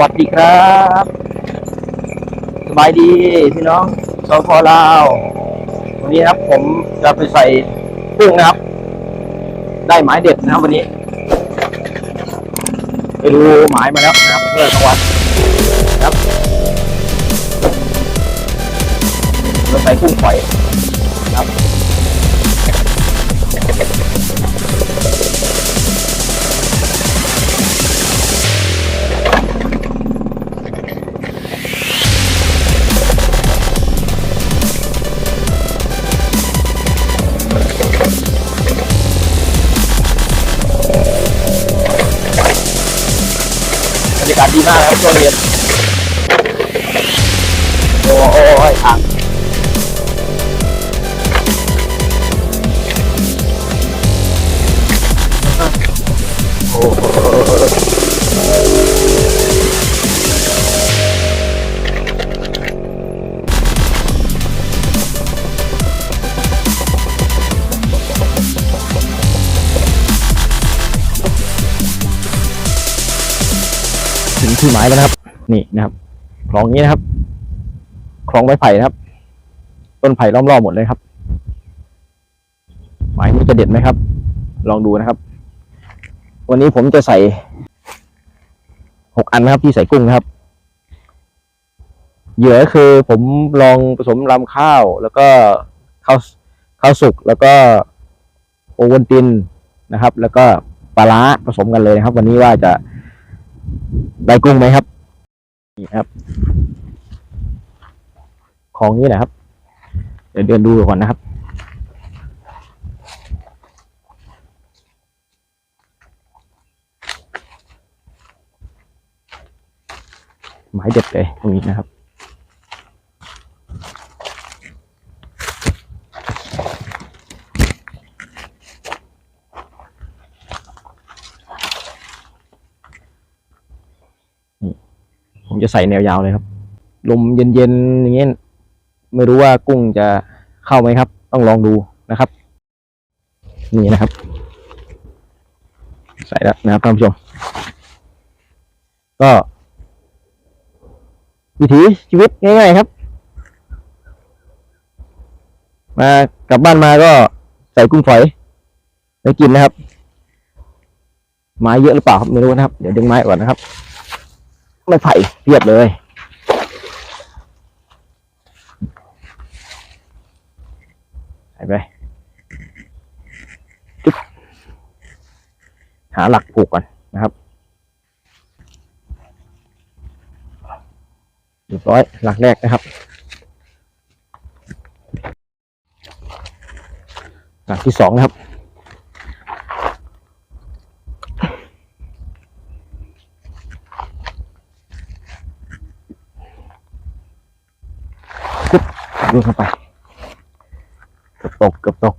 วัสดีครับ สบายดีพี่น้องสพลาววันนี้ครับ ผมจะไปใส่กุ้งนะครับ ได้หมายเด็ดนะครับวันนี้ ไปดูหมายมาแล้วนะครับเมื่อกลางวันนะครับเราใส่กุ้งฝอยครับ มากครับตัวเรียนโอ้โอ้ ที่หมายแล้วนะครับ นี่นะครับคลองนี้นะครับคลองไม้ไผ่นะครับ ต้นไผ่ล้อมรอบหมดเลยครับ หมายนี้จะเด็ดไหมครับ ลองดูนะครับ วันนี้ผมจะใส่หกอันนะครับ ที่ใส่กุ้งนะครับเหยื่อคือผมลองผสมลำข้าว แล้วก็ข้าวข้าวสุกแล้วก็โอวัลตินนะครับ แล้วก็ปลาร้าผสมกันเลยนะครับ วันนี้ว่าจะ ได้กุ้งไหมครับ นี่ครับ ของนี้นะครับ เดี๋ยวเดินดูก่อนนะครับ หมายเด็ดเลยตรงนี้นะครับ จะใส่แนวยาวเลยครับ ลมเย็นๆอย่างเงี้ยไม่รู้ว่ากุ้งจะเข้าไหมครับ ต้องลองดูนะครับ นี่นะครับ ใส่แล้วนะครับท่านผู้ชม ก็ วิถีชีวิตง่ายๆครับ มากลับบ้านมาก็ใส่กุ้งฝอยไปกินนะครับ ไม้เยอะหรือเปล่าครับไม่รู้นะครับ เดี๋ยวดึงไม้ก่อนนะครับ ไม้ไผ่เรียบเลยใส่ไปจุ๊บหาหลักผูกก่อนนะครับเรียบร้อยหลักแรกนะครับ หลักที่สองนะครับ ดูเข้าไป เกือบตก เกือบตก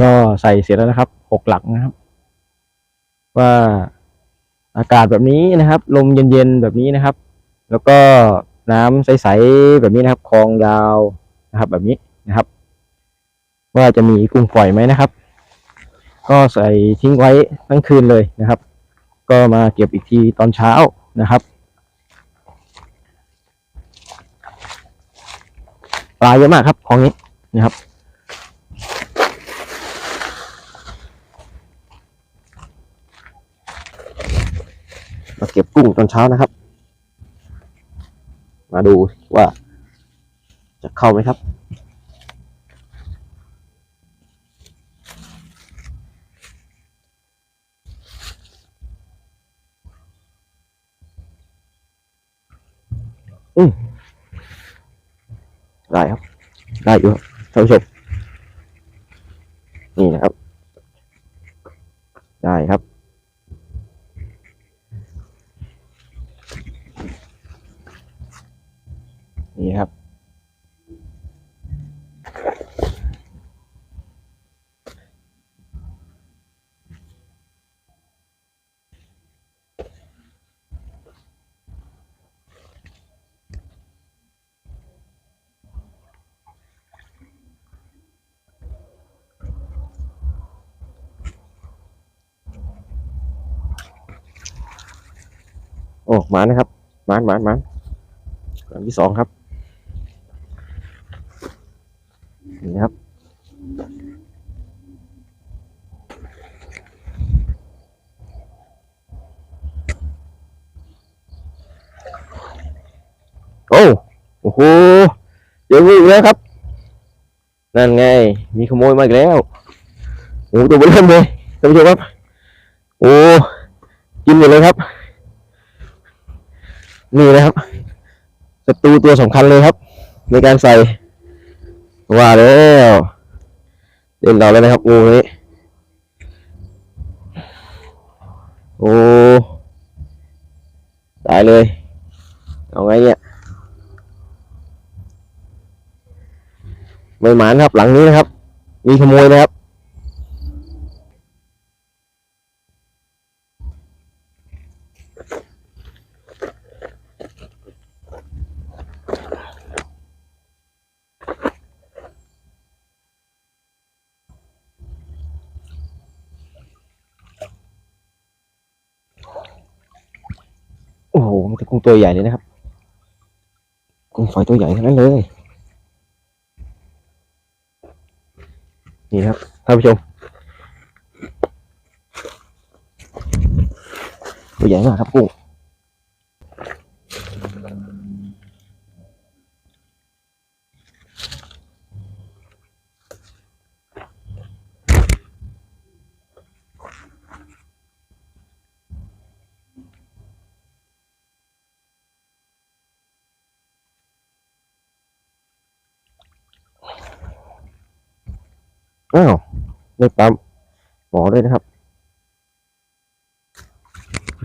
ก็ใส่เสร็จแล้วนะครับหกหลักนะครับ ว่าอากาศแบบนี้นะครับ ลมเย็นๆแบบนี้นะครับ แล้วก็น้ำใสๆแบบนี้นะครับคลองยาวนะครับ แบบนี้นะครับ ว่าจะมีกุ้งฝอยไหมนะครับ ก็ใส่ทิ้งไว้ทั้งคืนเลยนะครับ ก็มาเก็บอีกทีตอนเช้านะครับปลาเยอะมากครับของนี้นะครับ มาเก็บกุ้งตอนเช้านะครับ มาดูว่า จะเข้าไหมครับ อืมได้ครับ ได้อยู่ครับท่านผู้ชมนี่นะครับ โอ้หมานะครับหมานหมานหมานหลังที่สองครับนี่นะครับโอ้โอ้โหเจองูอีกแล้วครับ นั่นไง มีขโมยมาอีกแล้วโอ้ตัวเบอเริ่มเลยท่านผู้ชมครับ โอ้กินหมดเลยครับ นี่นะครับศัตรูตัวสำคัญเลยครับ ในการใส่ ว่าแล้วเล่นเราแล้วนะครับงูนี้โอ้ตายเลย เอาไงเนี่ยไม่หมานครับหลังนี้นะครับ มีขโมยนะครับ เป็นกุ้งตัวใหญ่เลยนะครับ กุ้งฝอยตัวใหญ่ทั้งนั้นเลย นี่ครับท่านผู้ชม ตัวใหญ่มากครับกุ้ง อ้าวได้ปลาหมอด้วยนะครับ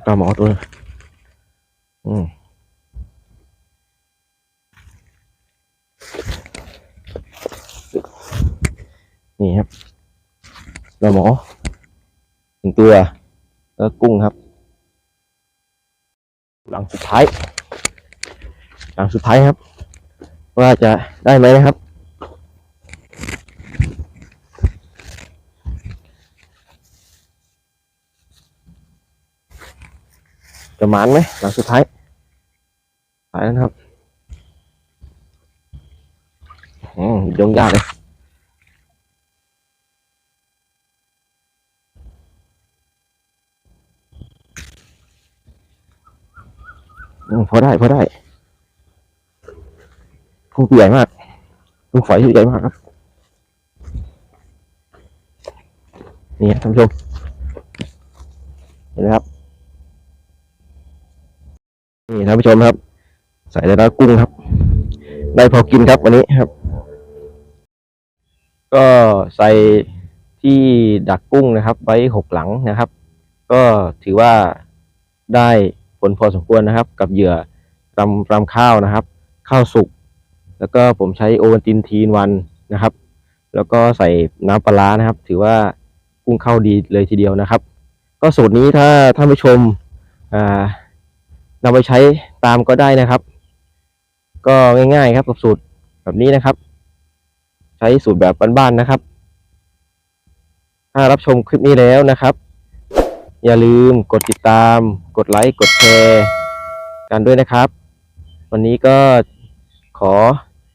ปลาหมอตัวอืมนี่ครับปลาหมอหนึ่งตัวแล้วกุ้งครับหลังสุดท้าย หลังสุดท้ายครับ ว่าจะได้ไหมนะครับ จะหมานไหมหลังสุดท้ายไปแล้วนครับอืมยงยากเลยพอได้พอได้กุ้งตัวใหญ่มากกุ้งฝอยใหญ่มากครับ นี่ท่านผู้ชมเห็นไหมครับ นี่ท่านผู้ชมครับ ใส่ได้แล้วกุ้งครับ ได้พอกินครับวันนี้ครับ ก็ใส่ที่ดักกุ้งนะครับ ไว้หกหลังนะครับ ก็ถือว่าได้ผลพอสมควรนะครับ กับเหยื่อรำรำข้าวนะครับ ข้าวสุก แล้วก็ผมใช้โอวัลตินทีนวันนะครับ แล้วก็ใส่น้ำปลาร้านะครับ ถือว่ากุ้งเข้าดีเลยทีเดียวนะครับ ก็สูตรนี้ถ้าท่านผู้ชมอ่า นำไปใช้ตามก็ได้นะครับ ก็ง่ายๆครับกับสูตรแบบนี้นะครับ ใช้สูตรแบบบ้านๆนะครับ ถ้ารับชมคลิปนี้แล้วนะครับ อย่าลืมกดติดตาม กดไลค์ กดแชร์กันด้วยนะครับ วันนี้ก็ขอ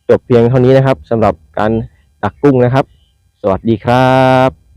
จบเพียงเท่านี้นะครับสำหรับการตักกุ้งนะครับ สวัสดีครับ